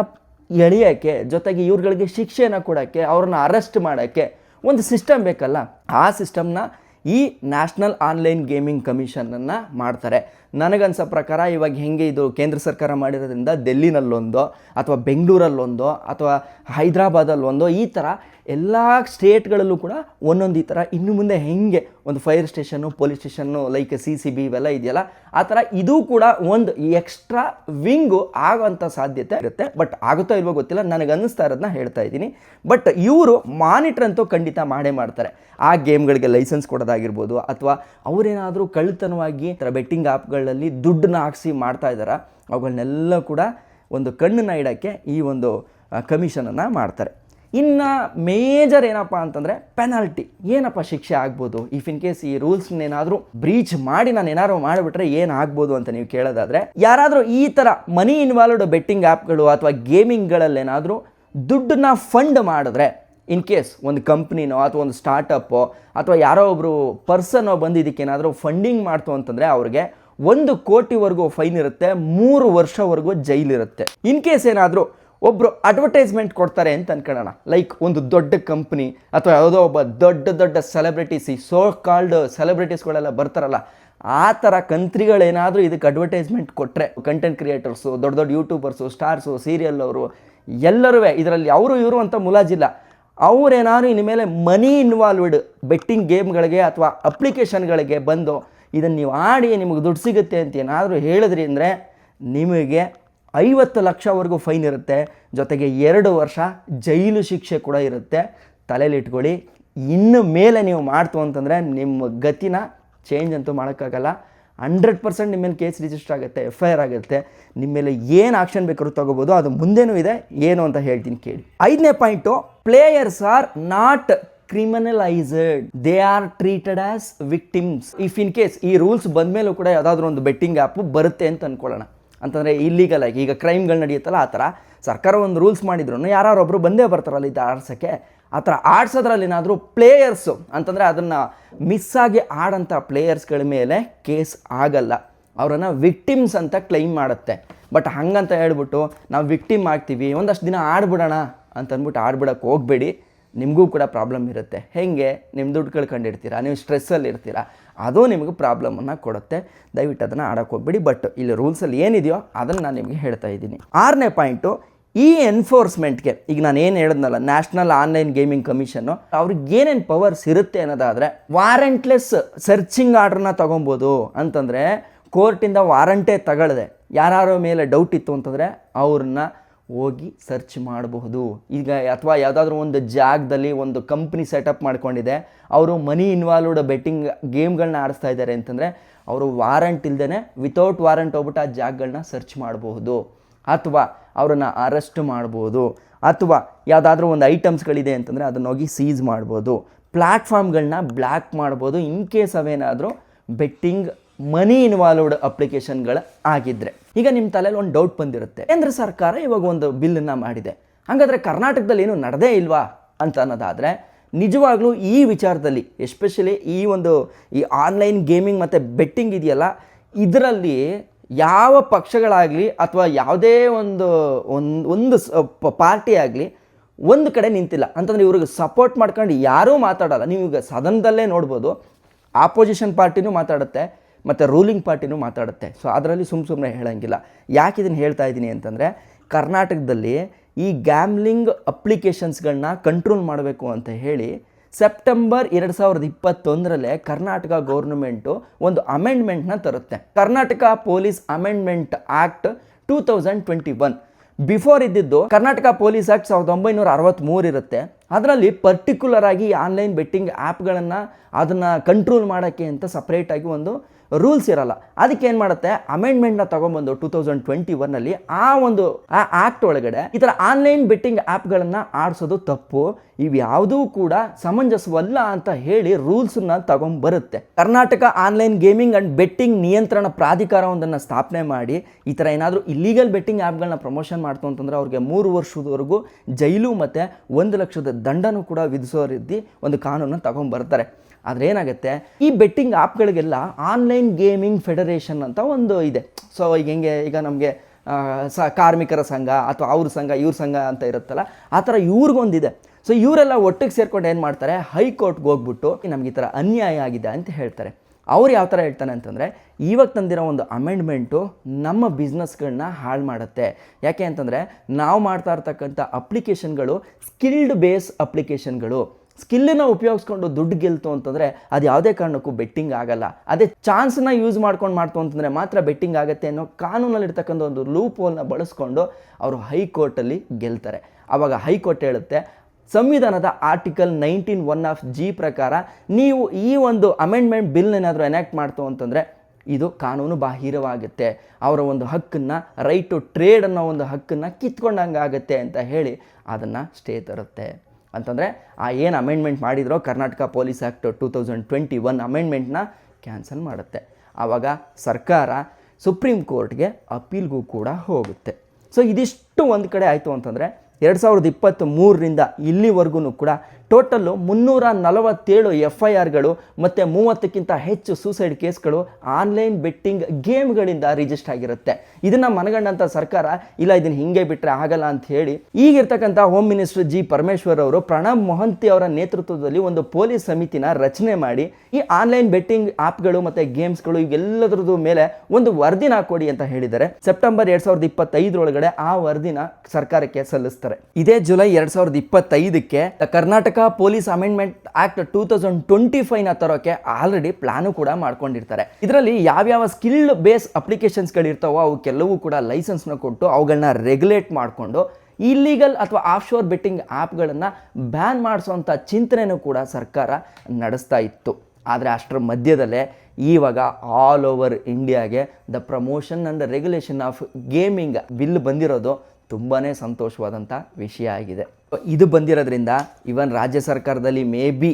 ಎಳೆಯೋಕ್ಕೆ, ಜೊತೆಗೆ ಇವ್ರುಗಳಿಗೆ ಶಿಕ್ಷೆಯನ್ನು ಕೊಡೋಕ್ಕೆ, ಅವ್ರನ್ನ ಅರೆಸ್ಟ್ ಮಾಡೋಕ್ಕೆ ಒಂದು ಸಿಸ್ಟಮ್ ಬೇಕಲ್ಲ? ಆ ಸಿಸ್ಟಮ್ನ ಈ ನ್ಯಾಷನಲ್ ಆನ್ಲೈನ್ ಗೇಮಿಂಗ್ ಕಮಿಷನನ್ನು ಮಾಡ್ತಾರೆ. ನನಗನ್ಸೋ ಪ್ರಕಾರ ಇವಾಗ ಹೆಂಗೆ ಇದು ಕೇಂದ್ರ ಸರ್ಕಾರ ಮಾಡಿರೋದ್ರಿಂದ ಡೆಲ್ಲಿನಲ್ಲೊಂದೋ ಅಥವಾ ಬೆಂಗಳೂರಲ್ಲೊಂದೋ, ಅಥವಾ ಹೈದ್ರಾಬಾದಲ್ಲೊಂದೋ, ಈ ಥರ ಎಲ್ಲ ಸ್ಟೇಟ್ಗಳಲ್ಲೂ ಕೂಡ ಒಂದೊಂದು ಈ ಥರ ಇನ್ನು ಮುಂದೆ ಹೆಂಗೆ ಒಂದು fire station police station like C C B ಇವೆಲ್ಲ ಇದೆಯಲ್ಲ, ಆ ಥರ ಇದು ಕೂಡ ಒಂದು ಎಕ್ಸ್ಟ್ರಾ ವಿಂಗು ಆಗೋಂಥ ಸಾಧ್ಯತೆ ಇರುತ್ತೆ. ಬಟ್ ಆಗುತ್ತೋ ಇಲ್ವೋ ಗೊತ್ತಿಲ್ಲ, ನನಗೆ ಅನ್ನಿಸ್ತಾ ಇರೋದನ್ನ ಹೇಳ್ತಾ ಇದ್ದೀನಿ. ಬಟ್ ಇವರು ಮಾನಿಟ್ರ್ ಅಂತೂ ಖಂಡಿತ ಮಾಡೇ ಮಾಡ್ತಾರೆ. ಆ ಗೇಮ್ಗಳಿಗೆ ಲೈಸೆನ್ಸ್ ಕೊಡೋದಾಗಿರ್ಬೋದು ಅಥವಾ ಅವರೇನಾದರೂ ಕಳ್ಳತನವಾಗಿ ಥರ ಬೆಟ್ಟಿಂಗ್ ಆ್ಯಪ್ಗಳಲ್ಲಿ ದುಡ್ಡನ್ನ ಹಾಕ್ಸಿ ಮಾಡ್ತಾ ಇದ್ದಾರೆ ಅವುಗಳನ್ನೆಲ್ಲ ಕೂಡ ಒಂದು ಕಣ್ಣನ್ನು ಇಡೋಕ್ಕೆ ಈ ಒಂದು ಕಮಿಷನನ್ನು ಮಾಡ್ತಾರೆ. ಇನ್ನು ಮೇಜರ್ ಏನಪ್ಪ ಅಂತಂದರೆ ಪೆನಾಲ್ಟಿ ಏನಪ್ಪ ಶಿಕ್ಷೆ ಆಗ್ಬೋದು? ಇಫ್ ಇನ್ ಕೇಸ್ ಈ ರೂಲ್ಸ್ನೇನಾದರೂ ಬ್ರೀಚ್ ಮಾಡಿ ನಾನು ಏನಾದ್ರು ಮಾಡಿಬಿಟ್ರೆ ಏನಾಗ್ಬೋದು ಅಂತ ನೀವು ಕೇಳೋದಾದರೆ, ಯಾರಾದರೂ ಈ ಥರ ಮನಿ ಇನ್ವಾಲ್ವ್ಡ್ ಬೆಟ್ಟಿಂಗ್ ಆ್ಯಪ್ಗಳು ಅಥವಾ ಗೇಮಿಂಗ್ಗಳಲ್ಲೇನಾದರೂ ದುಡ್ಡನ್ನ ಫಂಡ್ ಮಾಡಿದ್ರೆ ಇನ್ ಕೇಸ್ ಒಂದು ಕಂಪ್ನಿನೋ ಅಥವಾ ಒಂದು ಸ್ಟಾರ್ಟಪ್ಪೋ ಅಥವಾ ಯಾರೋ ಒಬ್ಬರು ಪರ್ಸನೋ ಬಂದು ಇದಕ್ಕೇನಾದರೂ ಫಂಡಿಂಗ್ ಮಾಡ್ತು ಅಂತಂದರೆ ಅವ್ರಿಗೆ ಒಂದು ಕೋಟಿವರೆಗೂ ಫೈನ್ ಇರುತ್ತೆ, ಮೂರು ವರ್ಷವರೆಗೂ ಜೈಲಿರುತ್ತೆ. ಇನ್ ಕೇಸ್ ಏನಾದರೂ ಒಬ್ಬರು ಅಡ್ವರ್ಟೈಸ್ಮೆಂಟ್ ಕೊಡ್ತಾರೆ ಅಂತ ಅನ್ಕೊಳ್ಳೋಣ. ಲೈಕ್ ಒಂದು ದೊಡ್ಡ ಕಂಪ್ನಿ ಅಥವಾ ಯಾವುದೋ ಒಬ್ಬ ದೊಡ್ಡ ದೊಡ್ಡ ಸೆಲೆಬ್ರಿಟೀಸ್ ಈ ಸೋ ಕಾಲ್ಡ್ ಸೆಲೆಬ್ರಿಟೀಸ್ಗಳೆಲ್ಲ ಬರ್ತಾರಲ್ಲ, ಆ ಥರ ಕಂತ್ರಿಗಳೇನಾದರೂ ಇದಕ್ಕೆ ಅಡ್ವರ್ಟೈಸ್ಮೆಂಟ್ ಕೊಟ್ಟರೆ ಕಂಟೆಂಟ್ ಕ್ರಿಯೇಟರ್ಸು ದೊಡ್ಡ ದೊಡ್ಡ ಯೂಟ್ಯೂಬರ್ಸು ಸ್ಟಾರ್ಸು ಸೀರಿಯಲ್ ಅವರು ಎಲ್ಲರೂ ಇದರಲ್ಲಿ ಅವರು ಇವರು ಅಂತ ಮುಲಾಜಿಲ್ಲ ಅವರೇನಾದ್ರು ಇನ್ಮೇಲೆ ಮನಿ ಇನ್ವಾಲ್ವ್ಡ್ ಬೆಟ್ಟಿಂಗ್ ಗೇಮ್ಗಳಿಗೆ ಅಥವಾ ಅಪ್ಲಿಕೇಶನ್ಗಳಿಗೆ ಬಂದು ಇದನ್ನು ನೀವು ಆಡಿ ನಿಮಗೆ ದುಡ್ಡು ಸಿಗುತ್ತೆ ಅಂತ ಏನಾದರೂ ಹೇಳಿದ್ರಿ ಅಂದರೆ ನಿಮಗೆ ಐವತ್ತು ಲಕ್ಷವರೆಗೂ ಫೈನ್ ಇರುತ್ತೆ. ಜೊತೆಗೆ ಎರಡು ವರ್ಷ ಜೈಲು ಶಿಕ್ಷೆ ಕೂಡ ಇರುತ್ತೆ. ತಲೆಯಲ್ಲಿಟ್ಕೊಳ್ಳಿ. ಇನ್ನು ಮೇಲೆ ನೀವು ಮಾಡ್ತು ಅಂತಂದರೆ ನಿಮ್ಮ ಗತಿನ ಚೇಂಜ್ ಅಂತೂ ಮಾಡೋಕ್ಕಾಗಲ್ಲ. ಹಂಡ್ರೆಡ್ ಪರ್ಸೆಂಟ್ ನಿಮ್ಮ ಮೇಲೆ ಕೇಸ್ ರಿಜಿಸ್ಟರ್ ಆಗುತ್ತೆ ಎಫ್ ಐ ಆರ್ ಆಗುತ್ತೆ. ನಿಮ್ಮ ಮೇಲೆ ಏನು ಆಕ್ಷನ್ ಬೇಕಾದ್ರೂ ತಗೋಬೋದು. ಅದು ಮುಂದೆನೂ ಇದೆ. ಏನು ಅಂತ ಹೇಳ್ತೀನಿ ಕೇಳಿ. ಐದನೇ point players are not criminalised they are treated as victims if in case ಈ ರೂಲ್ಸ್ ಬಂದಮೇಲೂ ಕೂಡ ಯಾವುದಾದ್ರೂ ಒಂದು ಬೆಟ್ಟಿಂಗ್ ಆ್ಯಪು ಬರುತ್ತೆ ಅಂತ ಅಂದ್ಕೊಳ್ಳೋಣ ಅಂತಂದರೆ ಇಲ್ಲೀಗಲ್ ಆಗಿ, ಈಗ ಕ್ರೈಮ್ಗಳು ನಡೆಯುತ್ತಲ್ಲ, ಆ ಥರ ಸರ್ಕಾರ ಒಂದು ರೂಲ್ಸ್ ಮಾಡಿದ್ರು ಯಾರೊಬ್ಬರು ಬಂದೇ ಬರ್ತಾರಲ್ಲ ಇದು ಆಡ್ಸೋಕ್ಕೆ, ಆ ಥರ ಆಡ್ಸೋದ್ರಲ್ಲಿ ಏನಾದರೂ ಪ್ಲೇಯರ್ಸು ಅಂತಂದರೆ ಅದನ್ನು ಮಿಸ್ ಆಗಿ ಆಡೋಂಥ ಪ್ಲೇಯರ್ಸ್ಗಳ ಮೇಲೆ ಕೇಸ್ ಆಗಲ್ಲ. ಅವರನ್ನು ವಿಕ್ಟಿಮ್ಸ್ ಅಂತ ಕ್ಲೈಮ್ ಮಾಡುತ್ತೆ. ಬಟ್ ಹಂಗಂತ ಹೇಳ್ಬಿಟ್ಟು ನಾವು ವಿಕ್ಟಿಮ್ ಆಗ್ತೀವಿ, ಒಂದಷ್ಟು ದಿನ ಆಡ್ಬಿಡೋಣ ಅಂತ ಅಂದ್ಬಿಟ್ಟು ಆಡ್ಬಿಡಕ್ಕೆ ಹೋಗಬೇಡಿ. ನಿಮಗೂ ಕೂಡ ಪ್ರಾಬ್ಲಮ್ ಇರುತ್ತೆ. ಹೇಗೆ? ನಿಮ್ಮ ದುಡ್ಡು ಕಳ್ಕೊಂಡಿರ್ತೀರಾ? ನೀವು ಸ್ಟ್ರೆಸ್ಸಲ್ಲಿ ಇರ್ತೀರಾ ಅದು ನಿಮಗೆ ಪ್ರಾಬ್ಲಮನ್ನು ಕೊಡುತ್ತೆ. ದಯವಿಟ್ಟು ಅದನ್ನು ಆಡೋಕ್ಕೆ ಹೋಗ್ಬೇಡಿ. ಬಟ್ ಇಲ್ಲಿ ರೂಲ್ಸಲ್ಲಿ ಏನಿದೆಯೋ ಅದನ್ನು ನಾನು ನಿಮಗೆ ಹೇಳ್ತಾ ಇದ್ದೀನಿ. ಆರನೇ ಪಾಯಿಂಟು ಈ ಎನ್ಫೋರ್ಸ್ಮೆಂಟ್ಗೆ ಈಗ ನಾನು ಏನು ಹೇಳಿದ್ನಲ್ಲ ನ್ಯಾಷನಲ್ ಆನ್ಲೈನ್ ಗೇಮಿಂಗ್ ಕಮಿಷನ್ನು ಅವ್ರಿಗೆ ಏನೇನು ಪವರ್ಸ್ ಇರುತ್ತೆ ಅನ್ನೋದಾದರೆ ವಾರಂಟ್ಲೆಸ್ ಸರ್ಚಿಂಗ್ ಆರ್ಡ್ರನ್ನ ತೊಗೊಬೋದು. ಅಂತಂದರೆ ಕೋರ್ಟಿಂದ ವಾರಂಟೇ ತಗೊಳ್ಳದೆ ಯಾರ್ಯಾರ ಮೇಲೆ ಡೌಟ್ ಇತ್ತು ಅಂತಂದರೆ, ಅವ್ರನ್ನ ಹೋಗಿ ಸರ್ಚ್ ಮಾಡಬಹುದು. ಈಗ ಅಥವಾ ಯಾವುದಾದ್ರೂ ಒಂದು ಜಾಗದಲ್ಲಿ ಒಂದು ಕಂಪ್ನಿ ಸೆಟಪ್ ಮಾಡ್ಕೊಂಡಿದೆ, ಅವರು ಮನಿ ಇನ್ವಾಲ್ವ್ಡ್ ಬೆಟ್ಟಿಂಗ್ ಗೇಮ್ಗಳನ್ನ ಆಡಿಸ್ತಾ ಇದ್ದಾರೆ ಅಂತಂದರೆ, ಅವರು ವಾರಂಟ್ ಇಲ್ಲದೇ ವಿತೌಟ್ ವಾರಂಟ್ ಹೋಗ್ಬಿಟ್ಟು ಆ ಜಾಗಗಳನ್ನ ಸರ್ಚ್ ಮಾಡಬಹುದು. ಅಥವಾ ಅವರನ್ನು ಅರೆಸ್ಟ್ ಮಾಡ್ಬೋದು. ಅಥವಾ ಯಾವುದಾದ್ರೂ ಒಂದು ಐಟಮ್ಸ್ಗಳಿದೆ ಅಂತಂದರೆ ಅದನ್ನ ಹೋಗಿ ಸೀಸ್ ಮಾಡ್ಬೋದು. ಪ್ಲ್ಯಾಟ್ಫಾರ್ಮ್ಗಳನ್ನ ಬ್ಲ್ಯಾಕ್ ಮಾಡ್ಬೋದು. ಇನ್ ಕೇಸ್ ಅವೇನಾದರೂ ಬೆಟ್ಟಿಂಗ್ ಮನಿ ಇನ್ವಾಲ್ವ್ಡ್ ಅಪ್ಲಿಕೇಶನ್ಗಳು ಆಗಿದ್ದರೆ ಈಗ ನಿಮ್ಮ ತಲೆಯಲ್ಲಿ ಒಂದು ಡೌಟ್ ಬಂದಿರುತ್ತೆ. ಕೇಂದ್ರ ಸರ್ಕಾರ ಇವಾಗ ಒಂದು ಬಿಲ್ಲನ್ನು ಮಾಡಿದೆ. ಹಾಗಾದರೆ ಕರ್ನಾಟಕದಲ್ಲಿ ಏನು ನಡೆದೇ ಇಲ್ವಾ ಅಂತ ಅನ್ನೋದಾದರೆ, ನಿಜವಾಗ್ಲೂ ಈ ವಿಚಾರದಲ್ಲಿ ಎಸ್ಪೆಷಲಿ ಈ ಒಂದು ಈ ಆನ್ಲೈನ್ ಗೇಮಿಂಗ್ ಮತ್ತು ಬೆಟ್ಟಿಂಗ್ ಇದೆಯಲ್ಲ, ಇದರಲ್ಲಿ ಯಾವ ಪಕ್ಷಗಳಾಗಲಿ ಅಥವಾ ಯಾವುದೇ ಒಂದು ಒಂದು ಒಂದು ಪಾರ್ಟಿ ಆಗಲಿ ಒಂದು ಕಡೆ ನಿಂತಿಲ್ಲ. ಅಂತಂದರೆ ಇವ್ರಿಗೆ ಸಪೋರ್ಟ್ ಮಾಡ್ಕೊಂಡು ಯಾರೂ ಮಾತಾಡಲ್ಲ. ನೀವು ಈಗ ಸದನದಲ್ಲೇ ನೋಡ್ಬೋದು ಆಪೋಸಿಷನ್ ಪಾರ್ಟಿನೂ ಮಾತಾಡುತ್ತೆ. ಮತ್ತು ರೂಲಿಂಗ್ ಪಾರ್ಟಿನೂ ಮಾತಾಡುತ್ತೆ. ಸೊ ಅದರಲ್ಲಿ ಸುಮ್ಮ ಸುಮ್ಮನೆ ಹೇಳೋಂಗಿಲ್ಲ. ಯಾಕೆ ಇದನ್ನು ಹೇಳ್ತಾ ಇದ್ದೀನಿ ಅಂತಂದರೆ, ಕರ್ನಾಟಕದಲ್ಲಿ ಈ ಗ್ಯಾಮ್ಲಿಂಗ್ ಅಪ್ಲಿಕೇಶನ್ಸ್ಗಳನ್ನ ಕಂಟ್ರೋಲ್ ಮಾಡಬೇಕು ಅಂತ ಹೇಳಿ ಸೆಪ್ಟೆಂಬರ್ ಎರಡು ಸಾವಿರದ ಇಪ್ಪತ್ತೊಂದರಲ್ಲೇ ಕರ್ನಾಟಕ ಗೌರ್ಮೆಂಟು ಒಂದು ಅಮೆಂಡ್ಮೆಂಟ್ನ ತರುತ್ತೆ. Karnataka police amendment act two thousand twenty one before ಇದ್ದಿದ್ದು ಕರ್ನಾಟಕ ಪೊಲೀಸ್ ಆ್ಯಕ್ಟ್ ಸಾವಿರದ ಒಂಬೈನೂರ ಅರವತ್ತ್ಮೂರು ಇರುತ್ತೆ. ಅದರಲ್ಲಿ ಪರ್ಟಿಕ್ಯುಲರ್ ಆಗಿ ಆನ್ಲೈನ್ ಬೆಟ್ಟಿಂಗ್ ಆ್ಯಪ್ಗಳನ್ನು ಅದನ್ನು ಕಂಟ್ರೋಲ್ ಮಾಡೋಕ್ಕೆ ಅಂತ ಸಪ್ರೇಟಾಗಿ ಒಂದು ರೂಲ್ಸ್ ಇರಲ್ಲ. ಅದಕ್ಕೆ ಏನು ಮಾಡುತ್ತೆ? ಅಮೆಂಡ್ಮೆಂಟ್ನ ತೊಗೊಂಬಂದು ಟೂ ತೌಸಂಡ್ ಟ್ವೆಂಟಿ ಒನ್ನಲ್ಲಿ ಆ ಒಂದು, ಆ ಆ್ಯಕ್ಟ್ ಒಳಗಡೆ ಈ ಥರ ಆನ್ಲೈನ್ ಬೆಟ್ಟಿಂಗ್ ಆ್ಯಪ್ಗಳನ್ನು ಆಡಿಸೋದು ತಪ್ಪು. ಇವ್ಯಾವುದೂ ಕೂಡ ಸಮಂಜಸವಲ್ಲ ಅಂತ ಹೇಳಿ ರೂಲ್ಸನ್ನ ತಗೊಂಬರುತ್ತೆ. Karnataka online gaming and betting ನಿಯಂತ್ರಣ ಪ್ರಾಧಿಕಾರ ಪ್ರಾಧಿಕಾರವೊಂದನ್ನು ಸ್ಥಾಪನೆ ಮಾಡಿ, ಈ ಥರ ಏನಾದರೂ ಇಲ್ಲೀಗಲ್ ಬೆಟ್ಟಿಂಗ್ ಆ್ಯಪ್ಗಳನ್ನ ಪ್ರಮೋಷನ್ ಮಾಡ್ತು ಅಂತಂದರೆ ಅವ್ರಿಗೆ ಮೂರು ವರ್ಷದವರೆಗೂ ಜೈಲು ಮತ್ತು ಒಂದು ಲಕ್ಷದ ದಂಡನೂ ಕೂಡ ವಿಧಿಸೋ ರೀತಿ ಒಂದು ಕಾನೂನನ್ನು ತಗೊಂಬರ್ತಾರೆ. ಆದರೆ ಏನಾಗುತ್ತೆ, ಈ ಬೆಟ್ಟಿಂಗ್ ಆ್ಯಪ್ಗಳಿಗೆಲ್ಲ ಆನ್ಲೈನ್ ಗೇಮಿಂಗ್ ಫೆಡರೇಷನ್ ಅಂತ ಒಂದು ಇದೆ. ಸೊ ಈಗ ಹೆಂಗೆ, ಈಗ ನಮಗೆ ಸ, ಕಾರ್ಮಿಕರ ಸಂಘ ಅಥವಾ ಅವ್ರ ಸಂಘ, ಇವ್ರ ಸಂಘ ಅಂತ ಇರುತ್ತಲ್ಲ, ಆ ಥರ ಇವ್ರಿಗೊಂದಿದೆ. ಸೊ ಇವರೆಲ್ಲ ಒಟ್ಟಿಗೆ ಸೇರ್ಕೊಂಡು ಏನು ಮಾಡ್ತಾರೆ, ಹೈಕೋರ್ಟ್ಗೆ ಹೋಗ್ಬಿಟ್ಟು ನಮಗೆ ಈ ಥರ ಅನ್ಯಾಯ ಆಗಿದೆ ಅಂತ ಹೇಳ್ತಾರೆ. ಅವ್ರು ಯಾವ ಥರ ಹೇಳ್ತಾನೆ ಅಂತಂದರೆ, ಇವಾಗ ತಂದಿರೋ ಒಂದು ಅಮೆಂಡ್ಮೆಂಟು ನಮ್ಮ ಬಿಸ್ನೆಸ್ಗಳನ್ನ ಹಾಳು ಮಾಡುತ್ತೆ. ಯಾಕೆ ಅಂತಂದರೆ, ನಾವು ಮಾಡ್ತಾ ಇರ್ತಕ್ಕಂಥ ಅಪ್ಲಿಕೇಶನ್ಗಳು ಸ್ಕಿಲ್ಡ್ ಬೇಸ್ ಅಪ್ಲಿಕೇಶನ್ಗಳು ಸ್ಕಿಲ್ಲನ್ನ ಉಪಯೋಗಿಸ್ಕೊಂಡು ದುಡ್ಡು ಗೆಲ್ತು ಅಂತಂದರೆ ಅದು ಯಾವುದೇ ಕಾರಣಕ್ಕೂ ಬೆಟ್ಟಿಂಗ್ ಆಗಲ್ಲ. ಅದೇ ಚಾನ್ಸ್ನ ಯೂಸ್ ಮಾಡ್ಕೊಂಡು ಮಾಡ್ತು ಅಂತಂದರೆ ಮಾತ್ರ ಬೆಟ್ಟಿಂಗ್ ಆಗುತ್ತೆ ಅನ್ನೋ ಕಾನೂನಲ್ಲಿರ್ತಕ್ಕಂಥ ಒಂದು ಲೂಪ್ ಹೋಲ್ನ ಬಳಸ್ಕೊಂಡು ಅವರು ಹೈಕೋರ್ಟಲ್ಲಿ ಗೆಲ್ತಾರೆ. ಆವಾಗ ಹೈಕೋರ್ಟ್ ಹೇಳುತ್ತೆ, ಸಂವಿಧಾನದ article nineteen one of G ಪ್ರಕಾರ ನೀವು ಈ ಒಂದು ಅಮೆಂಡ್ಮೆಂಟ್ ಬಿಲ್ ಏನಾದರೂ ಎನಾಕ್ಟ್ ಮಾಡ್ತು ಅಂತಂದರೆ ಇದು ಕಾನೂನು ಬಾಹಿರವಾಗುತ್ತೆ. ಅವರ ಒಂದು ಹಕ್ಕನ್ನು ರೈಟ್ ಟು ಟ್ರೇಡ್ ಅನ್ನೋ ಒಂದು ಹಕ್ಕನ್ನು ಕಿತ್ಕೊಂಡಂಗೆ ಆಗುತ್ತೆ ಅಂತ ಹೇಳಿ ಅದನ್ನು ಸ್ಟೇ ತರುತ್ತೆ. ಅಂತಂದರೆ ಆ ಏನು amendment ಮಾಡಿದ್ರೋ Karnataka police act two thousand twenty one ಅಮೆಂಡ್ಮೆಂಟ್ನ cancel ಮಾಡುತ್ತೆ. ಆವಾಗ ಸರ್ಕಾರ ಸುಪ್ರೀಂ ಕೋರ್ಟ್ಗೆ ಅಪೀಲ್ಗೂ ಕೂಡ ಹೋಗುತ್ತೆ. ಸೊ ಇದಿಷ್ಟು ಒಂದು ಕಡೆ ಆಯಿತು ಅಂತಂದರೆ ಎರಡು ಸಾವಿರದ ಇಪ್ಪತ್ತ್ ಮೂರರಿಂದ ಇಲ್ಲಿವರೆಗೂ ಕೂಡ ಟೋಟಲ್ಲು ಮುನ್ನೂರ ನಲವತ್ತೇಳು ಎಫ್ ಐ ಆರ್ಗಳು ಮತ್ತು ಮೂವತ್ತಕ್ಕಿಂತ ಹೆಚ್ಚು ಸೂಸೈಡ್ ಕೇಸ್ಗಳು ಆನ್ಲೈನ್ ಬೆಟ್ಟಿಂಗ್ ಗೇಮ್ಗಳಿಂದ ರಿಜಿಸ್ಟರ್ ಆಗಿರುತ್ತೆ. ಇದನ್ನು ಮನಗಂಡಂಥ ಸರ್ಕಾರ, ಇಲ್ಲ, ಇದನ್ನು ಹಿಂಗೆ ಬಿಟ್ಟರೆ ಆಗಲ್ಲ ಅಂತ ಹೇಳಿ, ಈಗಿರ್ತಕ್ಕಂಥ ಹೋಮ್ ಮಿನಿಸ್ಟರ್ ಜಿ. ಪರಮೇಶ್ವರ್ ಅವರು ಪ್ರಣಬ್ ಮೊಹಂತಿ ಅವರ ನೇತೃತ್ವದಲ್ಲಿ ಒಂದು ಪೊಲೀಸ್ ಸಮಿತಿನ ರಚನೆ ಮಾಡಿ, ಈ ಆನ್ಲೈನ್ ಬೆಟ್ಟಿಂಗ್ ಆ್ಯಪ್ಗಳು ಮತ್ತು ಗೇಮ್ಸ್ಗಳು ಇವೆಲ್ಲದ್ರದ್ದು ಮೇಲೆ ಒಂದು ವರದಿನ ಕೊಡಿ ಅಂತ ಹೇಳಿದ್ದಾರೆ. ಸೆಪ್ಟೆಂಬರ್ ಎರಡು ಸಾವಿರದ ಇಪ್ಪತ್ತೈದರೊಳಗಡೆ ಆ ವರದಿನ ಸರ್ಕಾರಕ್ಕೆ ಸಲ್ಲಿಸ್ತಾರೆ. ಇದೇ ಜುಲೈ ಎರಡು ಸಾವಿರದ ಇಪ್ಪತ್ತೈದಕ್ಕೆ Karnataka police amendment act two thousand twenty ಫೈವ್ನ ತರೋಕೆ ಆಲ್ರೆಡಿ ಪ್ಲಾನು ಕೂಡ ಮಾಡ್ಕೊಂಡಿರ್ತಾರೆ. ಇದರಲ್ಲಿ ಯಾವ್ಯಾವ ಸ್ಕಿಲ್ ಬೇಸ್ ಅಪ್ಲಿಕೇಶನ್ಸ್ಗಳಿರ್ತಾವೋ ಅವಕ್ಕೆಲ್ಲವೂ ಕೂಡ ಲೈಸೆನ್ಸ್ನ ಕೊಟ್ಟು ಅವುಗಳನ್ನ ರೆಗ್ಯುಲೇಟ್ ಮಾಡಿಕೊಂಡು ಇಲ್ಲೀಗಲ್ ಅಥವಾ ಆಫ್ ಶೋರ್ ಬೆಟ್ಟಿಂಗ್ ಆ್ಯಪ್ಗಳನ್ನು ಬ್ಯಾನ್ ಮಾಡಿಸುವಂಥ ಚಿಂತನೆಯೂ ಕೂಡ ಸರ್ಕಾರ ನಡೆಸ್ತಾ ಇತ್ತು. ಆದರೆ ಅಷ್ಟರ ಮಧ್ಯದಲ್ಲೇ ಈವಾಗ ಆಲ್ ಓವರ್ ಇಂಡಿಯಾಗೆ the promotion and regulation of gaming bill ಬಂದಿರೋದು ತುಂಬಾ ಸಂತೋಷವಾದಂಥ ವಿಷಯ ಆಗಿದೆ. ಇದು ಬಂದಿರೋದ್ರಿಂದ ಇವನ್ ರಾಜ್ಯ ಸರ್ಕಾರದಲ್ಲಿ ಮೇ ಬಿ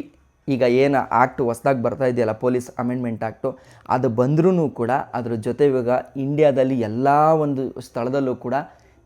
ಈಗ ಏನು ಆ್ಯಕ್ಟ್ ಹೊಸ್ದಾಗಿ ಬರ್ತಾ ಇದೆಯಲ್ಲ ಪೊಲೀಸ್ ಅಮೆಂಡ್ಮೆಂಟ್ ಆ್ಯಕ್ಟು ಅದು ಬಂದ್ರೂ ಕೂಡ ಅದ್ರ ಜೊತೆ ಇವಾಗ ಇಂಡಿಯಾದಲ್ಲಿ ಎಲ್ಲ ಒಂದು ಸ್ಥಳದಲ್ಲೂ ಕೂಡ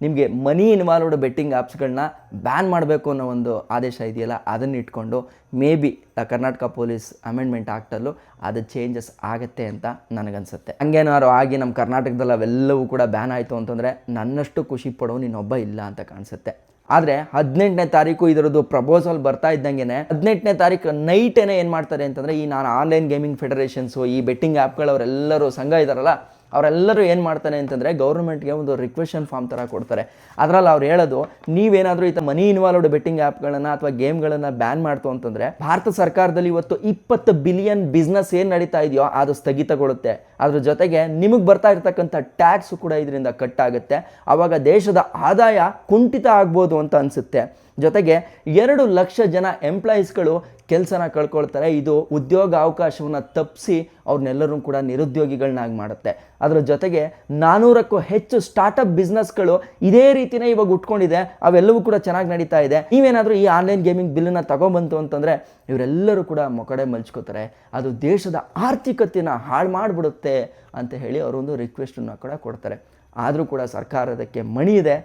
ನಿಮಗೆ ಮನಿ ಇನ್ವಾಲ್ವ್ಡ್ ಬೆಟ್ಟಿಂಗ್ ಆ್ಯಪ್ಸ್ಗಳನ್ನ ಬ್ಯಾನ್ ಮಾಡಬೇಕು ಅನ್ನೋ ಒಂದು ಆದೇಶ ಇದೆಯಲ್ಲ, ಅದನ್ನು ಇಟ್ಕೊಂಡು maybe Karnataka police amendment ಆ್ಯಕ್ಟಲ್ಲೂ ಅದು ಚೇಂಜಸ್ ಆಗುತ್ತೆ ಅಂತ ನನಗನ್ಸುತ್ತೆ. ಹಂಗೇನಾದ್ರು ಆಗಿ ನಮ್ಮ ಕರ್ನಾಟಕದಲ್ಲಿ ಅವೆಲ್ಲವೂ ಕೂಡ ಬ್ಯಾನ್ ಆಯಿತು ಅಂತಂದರೆ ನನ್ನಷ್ಟು ಖುಷಿ ಪಡೋನು ಇನ್ನೊಬ್ಬ ಇಲ್ಲ ಅಂತ ಕಾಣಿಸುತ್ತೆ. ಆದರೆ ಹದಿನೆಂಟನೇ ತಾರೀಕು ಇದರದ್ದು ಪ್ರಪೋಸಲ್ ಬರ್ತಾ ಇದ್ದಂಗೆ ಹದಿನೆಂಟನೇ ತಾರೀಕು ನೈಟೇನೆ ಏನು ಮಾಡ್ತಾರೆ ಅಂತಂದರೆ ಈ ನಾನು ಆನ್ಲೈನ್ ಗೇಮಿಂಗ್ ಫೆಡರೇಷನ್ಸು ಈ ಬೆಟ್ಟಿಂಗ್ ಆ್ಯಪ್ಗಳವರೆಲ್ಲರೂ ಸಂಘ ಇದ್ದಾರಲ್ಲ ಅವರೆಲ್ಲರೂ ಏನು ಮಾಡ್ತಾನೆ ಅಂತಂದರೆ ಗೌರ್ಮೆಂಟ್ಗೆ ಒಂದು ರಿಕ್ವೆಷನ್ ಫಾರ್ಮ್ ಥರ ಕೊಡ್ತಾರೆ. ಅದರಲ್ಲಿ ಅವ್ರು ಹೇಳೋದು, ನೀವೇನಾದರೂ ಈ ಮನಿ ಇನ್ವಾಲ್ವ್ಡ್ ಬೆಟ್ಟಿಂಗ್ ಆ್ಯಪ್ಗಳನ್ನು ಅಥವಾ ಗೇಮ್ಗಳನ್ನು ಬ್ಯಾನ್ ಮಾಡ್ತು ಅಂತಂದರೆ, ಭಾರತ ಸರ್ಕಾರದಲ್ಲಿ ಇವತ್ತು ಇಪ್ಪತ್ತು ಬಿಲಿಯನ್ ಬಿಸ್ನೆಸ್ ಏನು ನಡೀತಾ ಇದೆಯೋ ಅದು ಸ್ಥಗಿತಗೊಳ್ಳುತ್ತೆ. ಅದ್ರ ಜೊತೆಗೆ ನಿಮಗೆ ಬರ್ತಾ ಇರ್ತಕ್ಕಂಥ ಟ್ಯಾಕ್ಸು ಕೂಡ ಇದರಿಂದ ಕಟ್ ಆಗುತ್ತೆ ಆವಾಗ ದೇಶದ ಆದಾಯ ಕುಂಠಿತ ಆಗ್ಬೋದು ಅಂತ ಅನಿಸುತ್ತೆ. ಜೊತೆಗೆ ಎರಡು ಲಕ್ಷ ಜನ ಎಂಪ್ಲಾಯೀಸ್ಗಳು ಕೆಲಸನ ಕಳ್ಕೊಳ್ತಾರೆ, ಇದು ಉದ್ಯೋಗ ಅವಕಾಶವನ್ನು ತಪ್ಪಿಸಿ ಅವ್ರನ್ನೆಲ್ಲರೂ ಕೂಡ ನಿರುದ್ಯೋಗಿಗಳನ್ನಾಗಿ ಮಾಡುತ್ತೆ. ಅದರ ಜೊತೆಗೆ ನಾನ್ನೂರಕ್ಕೂ ಹೆಚ್ಚು ಸ್ಟಾರ್ಟಪ್ ಬಿಸ್ನೆಸ್ಗಳು ಇದೇ ರೀತಿನೇ ಇವಾಗ ಉಟ್ಕೊಂಡಿದೆ, ಅವೆಲ್ಲವೂ ಕೂಡ ಚೆನ್ನಾಗಿ ನಡೀತಾ ಇದೆ. ನೀವೇನಾದರೂ ಈ ಆನ್ಲೈನ್ ಗೇಮಿಂಗ್ ಬಿಲ್ಲನ್ನು ತಗೊಂಬಂತು ಅಂತಂದರೆ ಇವರೆಲ್ಲರೂ ಕೂಡ ಮೊಕಡೆ ಮಲ್ಚ್ಕೋತಾರೆ, ಅದು ದೇಶದ ಆರ್ಥಿಕತೆನ ಹಾಳು ಮಾಡಿಬಿಡುತ್ತೆ ಅಂತ ಹೇಳಿ ಅವರೊಂದು ರಿಕ್ವೆಸ್ಟನ್ನು ಕೂಡ ಕೊಡ್ತಾರೆ. ಆದರೂ ಕೂಡ ಸರ್ಕಾರದಕ್ಕೆ ಮಣಿ ಇದೆ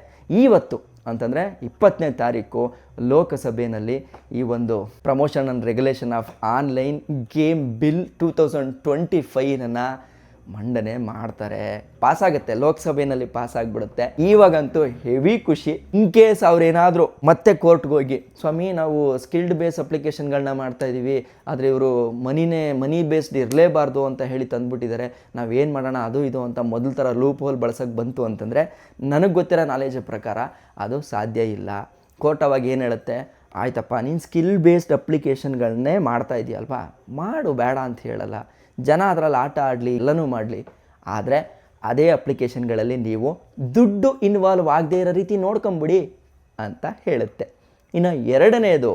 ಇವತ್ತು ಅಂತಂದರೆ ಇಪ್ಪತ್ತನೇ ತಾರೀಕು ಲೋಕಸಭೆಯಲ್ಲಿ ಈ ಒಂದು promotion and regulation of online game bill two thousand twenty ಫೈವ್ನ ಮಂಡನೆ ಮಾಡ್ತಾರೆ. ಪಾಸ್ ಆಗುತ್ತೆ ಲೋಕಸಭೆಯಲ್ಲಿ ಪಾಸ್ ಆಗಿಬಿಡುತ್ತೆ ಇವಾಗಂತೂ ಹೆವಿ ಖುಷಿ. ಇನ್ ಕೇಸ್ ಅವ್ರೇನಾದರೂ ಮತ್ತೆ ಕೋರ್ಟ್ಗೆ ಹೋಗಿ ಸ್ವಾಮಿ, ನಾವು ಸ್ಕಿಲ್ಡ್ ಬೇಸ್ ಅಪ್ಲಿಕೇಶನ್ಗಳನ್ನ ಮಾಡ್ತಾ ಇದ್ದೀವಿ ಆದರೆ ಇವರು ಮನಿನೇ, ಮನಿ ಬೇಸ್ಡ್ ಇರಲೇಬಾರ್ದು ಅಂತ ಹೇಳಿ ತಂದ್ಬಿಟ್ಟಿದ್ದಾರೆ. ನಾವೇನು ಮಾಡೋಣ, ಅದು ಇದು ಅಂತ ಮೊದಲ ಥರ ಲೂಪ್ ಹೋಲ್ ಬಳಸೋಕ್ಕೆ ಬಂತು ಅಂತಂದರೆ, ನನಗೆ ಗೊತ್ತಿರೋ ನಾಲೆಜ್ ಪ್ರಕಾರ ಅದು ಸಾಧ್ಯ ಇಲ್ಲ. ಕೋರ್ಟ್ ಅವಾಗ ಏನು ಹೇಳುತ್ತೆ, ಆಯ್ತಪ್ಪ, ನೀನು ಸ್ಕಿಲ್ ಬೇಸ್ಡ್ ಅಪ್ಲಿಕೇಶನ್ಗಳನ್ನೇ ಮಾಡ್ತಾ ಇದೆಯಲ್ವಾ? ಮಾಡು, ಬೇಡ ಅಂತ ಹೇಳಲ್ಲ. ಜನ ಅದರಲ್ಲಿ ಆಟ ಆಡಲಿ, ಎಲ್ಲನೂ ಮಾಡಲಿ. ಆದರೆ ಅದೇ ಅಪ್ಲಿಕೇಶನ್ಗಳಲ್ಲಿ ನೀವು ದುಡ್ಡು ಇನ್ವಾಲ್ವ್ ಆಗದೇ ಇರೋ ರೀತಿ ನೋಡ್ಕೊಂಬಿಡಿ ಅಂತ ಹೇಳುತ್ತೆ. ಇನ್ನು ಎರಡನೇದು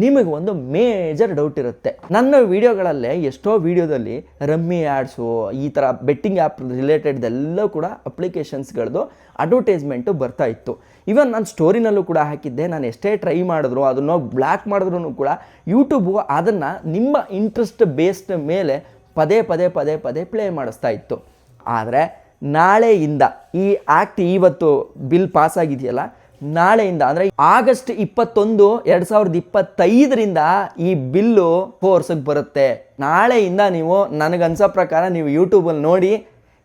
ನಿಮಗೆ ಒಂದು ಮೇಜರ್ ಡೌಟ್ ಇರುತ್ತೆ. ನನ್ನ ವೀಡಿಯೋಗಳಲ್ಲೇ ಎಷ್ಟೋ ವೀಡಿಯೋದಲ್ಲಿ ರಮ್ಮಿ ಆ್ಯಡ್ಸು ಈ ಥರ ಬೆಟ್ಟಿಂಗ್ ಆ್ಯಪ್ ರಿಲೇಟೆಡ್ದೆಲ್ಲ ಕೂಡ ಅಪ್ಲಿಕೇಶನ್ಸ್ಗಳದ್ದು ಅಡ್ವರ್ಟೈಸ್ಮೆಂಟು ಬರ್ತಾ ಇತ್ತು. ಇವನ್ ನಾನು ಸ್ಟೋರಿನಲ್ಲೂ ಕೂಡ ಹಾಕಿದ್ದೆ. ನಾನು ಎಷ್ಟೇ ಟ್ರೈ ಮಾಡಿದ್ರು, ಅದನ್ನು ಬ್ಲ್ಯಾಕ್ ಮಾಡಿದ್ರು ಕೂಡ ಯೂಟ್ಯೂಬು ಅದನ್ನು ನಿಮ್ಮ ಇಂಟ್ರೆಸ್ಟ್ ಬೇಸ್ಡ್ ಮೇಲೆ ಪದೇ ಪದೇ ಪದೇ ಪದೇ ಪ್ಲೇ ಮಾಡಿಸ್ತಾ ಇತ್ತು. ಆದರೆ ನಾಳೆಯಿಂದ ಈ ಆ್ಯಕ್ಟ್ ಇವತ್ತು ಬಿಲ್ ಪಾಸ್ ಆಗಿದೆಯಲ್ಲ, ನಾಳೆಯಿಂದ ಅಂದರೆ ಆಗಸ್ಟ್ ಇಪ್ಪತ್ತೊಂದು ಎರಡು ಸಾವಿರದ ಇಪ್ಪತ್ತೈದರಿಂದ ಈ ಬಿಲ್ಲು ಫೋರ್ಸಿಗೆ ಬರುತ್ತೆ. ನಾಳೆಯಿಂದ ನೀವು ನನಗನ್ಸೋ ಪ್ರಕಾರ ನೀವು ಯೂಟ್ಯೂಬಲ್ಲಿ ನೋಡಿ,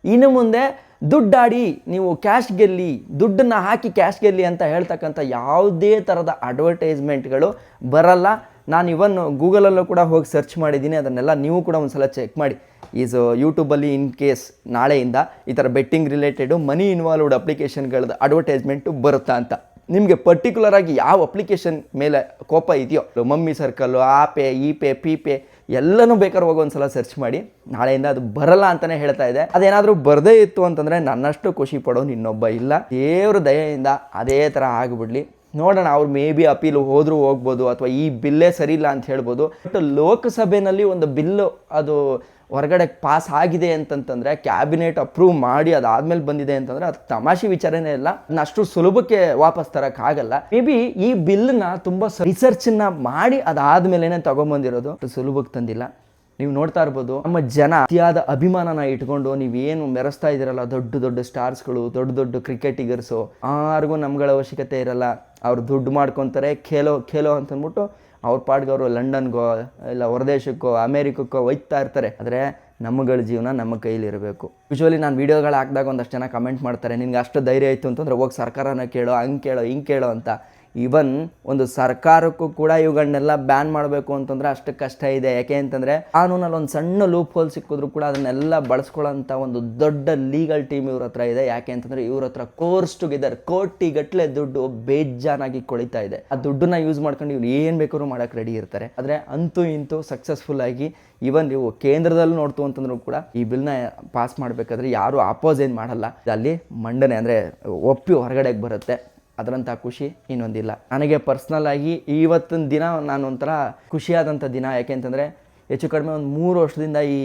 ಇನ್ನು ಮುಂದೆ ದುಡ್ಡಾಡಿ ನೀವು ಕ್ಯಾಶ್ ಗೆಲ್ಲಿ, ದುಡ್ಡನ್ನು ಹಾಕಿ ಕ್ಯಾಶ್ ಗೆಲ್ಲಿ ಅಂತ ಹೇಳ್ತಕ್ಕಂಥ ಯಾವುದೇ ಥರದ ಅಡ್ವರ್ಟೈಸ್ಮೆಂಟ್ಗಳು ಬರಲ್ಲ. ನಾನು ಇವನ್ ಗೂಗಲಲ್ಲೂ ಕೂಡ ಹೋಗಿ ಸರ್ಚ್ ಮಾಡಿದ್ದೀನಿ, ಅದನ್ನೆಲ್ಲ ನೀವು ಕೂಡ ಒಂದು ಸಲ ಚೆಕ್ ಮಾಡಿ ಈಸ್ ಯೂಟ್ಯೂಬಲ್ಲಿ ಇನ್ ಕೇಸ್ ನಾಳೆಯಿಂದ ಈ ಥರ ಬೆಟ್ಟಿಂಗ್ ರಿಲೇಟೆಡು ಮನಿ ಇನ್ವಾಲ್ವ್ಡ್ ಅಪ್ಲಿಕೇಶನ್ಗಳದ್ದು ಅಡ್ವರ್ಟೈಸ್ಮೆಂಟು ಬರುತ್ತಾ ಅಂತ. ನಿಮಗೆ ಪರ್ಟಿಕ್ಯುಲರ್ ಆಗಿ ಯಾವ ಅಪ್ಲಿಕೇಶನ್ ಮೇಲೆ ಕೋಪ ಇದೆಯೋ ಮಮ್ಮಿ ಸರ್ಕಲ್ಲು ಆ ಪೇ ಈ ಪೇ ಪಿ ಪೇ ಎಲ್ಲನೂ ಬೇಕಾದ್ರೆ ಹೋಗಿ ಒಂದ್ಸಲ ಸರ್ಚ್ ಮಾಡಿ. ನಾಳೆಯಿಂದ ಅದು ಬರಲ್ಲ ಅಂತಲೇ ಹೇಳ್ತಾ ಇದೆ. ಅದೇನಾದರೂ ಬರದೇ ಇತ್ತು ಅಂತಂದರೆ ನನ್ನಷ್ಟು ಖುಷಿ ಪಡೋನು ಇನ್ನೊಬ್ಬ ಇಲ್ಲ. ದೇವ್ರ ದಯೆಯಿಂದ ಅದೇ ಥರ ಆಗಿಬಿಡ್ಲಿ. ನೋಡೋಣ, ಅವ್ರು ಮೇ ಬಿ ಅಪೀಲ್ ಹೋದರೂ ಹೋಗ್ಬೋದು ಅಥವಾ ಈ ಬಿಲ್ಲೇ ಸರಿ ಇಲ್ಲ ಅಂತ ಹೇಳ್ಬೋದು. ಬಟ್ ಲೋಕಸಭೆಯಲ್ಲಿ ಒಂದು ಬಿಲ್ಲು ಅದು ಹೊರಗಡೆ ಪಾಸ್ ಆಗಿದೆ ಅಂತಂತಂದರೆ, ಕ್ಯಾಬಿನೆಟ್ ಅಪ್ರೂವ್ ಮಾಡಿ ಅದಾದ್ಮೇಲೆ ಬಂದಿದೆ ಅಂತಂದರೆ ಅದು ತಮಾಷೆ ವಿಚಾರನೇ ಇಲ್ಲ. ಅಷ್ಟು ಸುಲಭಕ್ಕೆ ವಾಪಸ್ ತರೋಕ್ಕಾಗಲ್ಲ ಮೇ ಬಿ ಈ ಬಿಲ್ನ ತುಂಬ ರಿಸರ್ಚನ್ನ ಮಾಡಿ ಅದಾದಮೇಲೆ ತಗೊಂಬಂದಿರೋದು ಸುಲಭಕ್ಕೆ ತಂದಿಲ್ಲ. ನೀವು ನೋಡ್ತಾ ಇರ್ಬೋದು, ನಮ್ಮ ಜನ ಅತಿಯಾದ ಅಭಿಮಾನನ ಇಟ್ಕೊಂಡು ನೀವೇನು ಮೆರೆಸ್ತಾ ಇದ್ದೀರಲ್ಲ, ದೊಡ್ಡ ದೊಡ್ಡ ಸ್ಟಾರ್ಸ್ಗಳು ದೊಡ್ಡ ದೊಡ್ಡ ಕ್ರಿಕೆಟಿಗರ್ಸು ಯಾರಿಗೂ ನಮ್ಗಳ ಅವಶ್ಯಕತೆ ಇರಲ್ಲ. ಅವ್ರು ದುಡ್ಡು ಮಾಡ್ಕೊತಾರೆ, ಖೇಲೋ ಖೇಲೋ ಅಂತ ಅಂದ್ಬಿಟ್ಟು ಅವ್ರ ಪಾಡ್ಗೆ ಅವರು ಲಂಡನ್ಗೋ, ಇಲ್ಲ ಹೊರದೇಶಕ್ಕೋ ಅಮೇರಿಕಕ್ಕೋ ಒಯ್ತಾ ಇರ್ತಾರೆ. ಆದರೆ ನಮ್ಮಗಳ ಜೀವನ ನಮ್ಮ ಕೈಲಿರಬೇಕು ಯೂಶ್ವಲಿ ನಾನು ವೀಡಿಯೋಗಳು ಹಾಕಿದಾಗ ಒಂದಷ್ಟು ಜನ ಕಮೆಂಟ್ ಮಾಡ್ತಾರೆ, ನಿನ್ಗೆ ಅಷ್ಟು ಧೈರ್ಯ ಇತ್ತು ಅಂತಂದ್ರೆ ಹೋಗಿ ಸರ್ಕಾರನ ಕೇಳೋ, ಹಂಗೆ ಕೇಳೋ, ಹಿಂಗೆ ಕೇಳೋ ಅಂತ. ಇವನ್ ಒಂದು ಸರ್ಕಾರಕ್ಕೂ ಕೂಡ ಇವುಗಳನ್ನೆಲ್ಲ ಬ್ಯಾನ್ ಮಾಡಬೇಕು ಅಂತಂದ್ರೆ ಅಷ್ಟು ಕಷ್ಟ ಇದೆ. ಯಾಕೆ ಅಂತಂದರೆ ಕಾನೂನಲ್ಲಿ ಒಂದು ಸಣ್ಣ ಲೂಪ್ ಹೋಲ್ ಸಿಕ್ಕಿದ್ರು ಕೂಡ ಅದನ್ನೆಲ್ಲ ಬಳಸ್ಕೊಳ್ಳೋಂಥ ಒಂದು ದೊಡ್ಡ ಲೀಗಲ್ ಟೀಮ್ ಇವ್ರ ಹತ್ರ ಇದೆ. ಯಾಕೆ ಅಂತಂದರೆ ಇವ್ರ ಹತ್ರ ಕೋರ್ಸ್ ಟುಗೆದರ್ ಕೋಟಿ ಗಟ್ಟಲೆ ದುಡ್ಡು ಬೇಜಾನಾಗಿ ಕೊಳಿತಾ ಇದೆ. ಆ ದುಡ್ಡನ್ನ ಯೂಸ್ ಮಾಡ್ಕೊಂಡು ಇವ್ರು ಏನು ಬೇಕಾದ್ರು ಮಾಡೋಕೆ ರೆಡಿ ಇರ್ತಾರೆ. ಆದರೆ ಅಂತೂ ಇಂತೂ ಸಕ್ಸಸ್ಫುಲ್ ಆಗಿ ಇವನ್ ನೀವು ಕೇಂದ್ರದಲ್ಲಿ ನೋಡ್ತು ಅಂತಂದ್ರೂ ಕೂಡ ಈ ಬಿಲ್ನ ಪಾಸ್ ಮಾಡಬೇಕಾದ್ರೆ ಯಾರು ಅಪೋಸ್ ಏನು ಮಾಡಲ್ಲ. ಅಲ್ಲಿ ಮಂಡನೆ ಅಂದರೆ ಒಪ್ಪಿ ಹೊರಗಡೆಗೆ ಬರುತ್ತೆ. ಅದರಂಥ ಖುಷಿ ಇನ್ನೊಂದಿಲ್ಲ. ನನಗೆ ಪರ್ಸ್ನಲ್ ಆಗಿ ಇವತ್ತಿನ ದಿನ ನಾನು ಒಂಥರ ಖುಷಿಯಾದಂಥ ದಿನ. ಯಾಕೆಂತಂದರೆ ಹೆಚ್ಚು ಕಡಿಮೆ ಒಂದು ಮೂರು ವರ್ಷದಿಂದ ಈ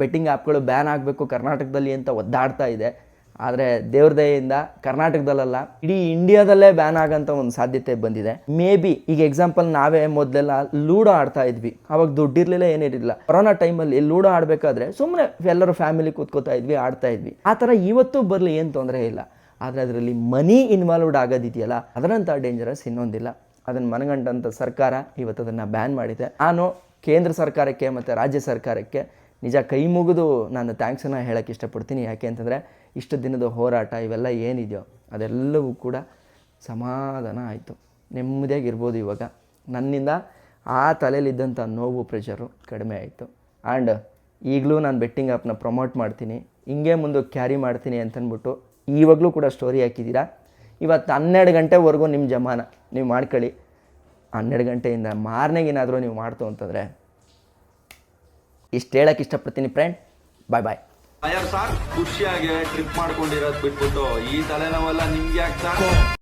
ಬೆಟ್ಟಿಂಗ್ ಆ್ಯಪ್ಗಳು ಬ್ಯಾನ್ ಆಗಬೇಕು ಕರ್ನಾಟಕದಲ್ಲಿ ಅಂತ ಒದ್ದಾಡ್ತಾ ಇದೆ. ಆದರೆ ದೇವ್ರ ದಯೆಯಿಂದ ಕರ್ನಾಟಕದಲ್ಲ ಇಡೀ ಇಂಡಿಯಾದಲ್ಲೇ ಬ್ಯಾನ್ ಆಗೋಂಥ ಒಂದು ಸಾಧ್ಯತೆ ಬಂದಿದೆ. ಮೇ ಬಿ ಈಗ ಎಕ್ಸಾಂಪಲ್ ನಾವೇ ಮೊದಲೆಲ್ಲ ಲೂಡೋ ಆಡ್ತಾ ಇದ್ವಿ. ಅವಾಗ ದುಡ್ಡಿರಲಿಲ್ಲ, ಏನಿರಲಿಲ್ಲ. ಕೊರೋನಾ ಟೈಮಲ್ಲಿ ಲೂಡೋ ಆಡಬೇಕಾದ್ರೆ ಸುಮ್ಮನೆ ಎಲ್ಲರೂ ಫ್ಯಾಮಿಲಿ ಕೂತ್ಕೋತಾ ಇದ್ವಿ, ಆಡ್ತಾ ಇದ್ವಿ. ಆ ಥರ ಇವತ್ತು ಬರಲಿ ಏನು ತೊಂದರೆ ಇಲ್ಲ. ಆದರೆ ಅದರಲ್ಲಿ ಮನಿ ಇನ್ವಾಲ್ವ್ಡ್ ಆಗೋದಿದೆಯಲ್ಲ ಅದರಂಥ ಡೇಂಜರಸ್ ಇನ್ನೊಂದಿಲ್ಲ. ಅದನ್ನು ಮನಗಂಡಂಥ ಸರ್ಕಾರ ಇವತ್ತು ಅದನ್ನು ಬ್ಯಾನ್ ಮಾಡಿದೆ. ನಾನು ಕೇಂದ್ರ ಸರ್ಕಾರಕ್ಕೆ ಮತ್ತು ರಾಜ್ಯ ಸರ್ಕಾರಕ್ಕೆ ನಿಜ ಕೈ ಮುಗಿದು ನಾನು ಥ್ಯಾಂಕ್ಸನ್ನು ಹೇಳೋಕ್ಕೆ ಇಷ್ಟಪಡ್ತೀನಿ. ಯಾಕೆ ಅಂತಂದರೆ ಇಷ್ಟು ದಿನದ ಹೋರಾಟ ಇವೆಲ್ಲ ಏನಿದೆಯೋ ಅದೆಲ್ಲವೂ ಕೂಡ ಸಮಾಧಾನ ಆಯಿತು. ನೆಮ್ಮದಿಯಾಗಿರ್ಬೋದು ಇವಾಗ. ನನ್ನಿಂದ ಆ ತಲೆಯಲ್ಲಿದ್ದಂಥ ನೋವು ಪ್ರೆಷರು ಕಡಿಮೆ ಆಯಿತು. ಆ್ಯಂಡ್ ಈಗಲೂ ನಾನು ಬೆಟ್ಟಿಂಗ್ ಆ್ಯಪ್ನ ಪ್ರಮೋಟ್ ಮಾಡ್ತೀನಿ. ಹಿಂಗೆ ಮುಂದೆ ಕ್ಯಾರಿ ಮಾಡ್ತೀನಿ ಅಂತಂದ್ಬಿಟ್ಟು ಇವಾಗಲೂ ಕೂಡ ಸ್ಟೋರಿ ಹಾಕಿದ್ದೀರಾ? ಇವತ್ತು ಹನ್ನೆರಡು ಗಂಟೆವರೆಗೂ ನಿಮ್ಮ ಜಮಾನ, ನೀವು ಮಾಡ್ಕೊಳ್ಳಿ. ಹನ್ನೆರಡು ಗಂಟೆಯಿಂದ ಮಾರನೆಗೇನಾದರೂ ನೀವು ಮಾಡ್ತು ಅಂತಂದರೆ. ಇಷ್ಟು ಹೇಳಕ್ಕೆ ಇಷ್ಟಪಡ್ತೀನಿ friend bye bye Iyer sir ಖುಷಿಯಾಗಿ ಟ್ರಿಪ್ ಮಾಡ್ಕೊಂಡಿರೋದು ಬಿಟ್ಬಿಟ್ಟು ಈ ತಲೆನೋವೆಲ್ಲ ನಿಮ್ಗೆ ಯಾಕೆ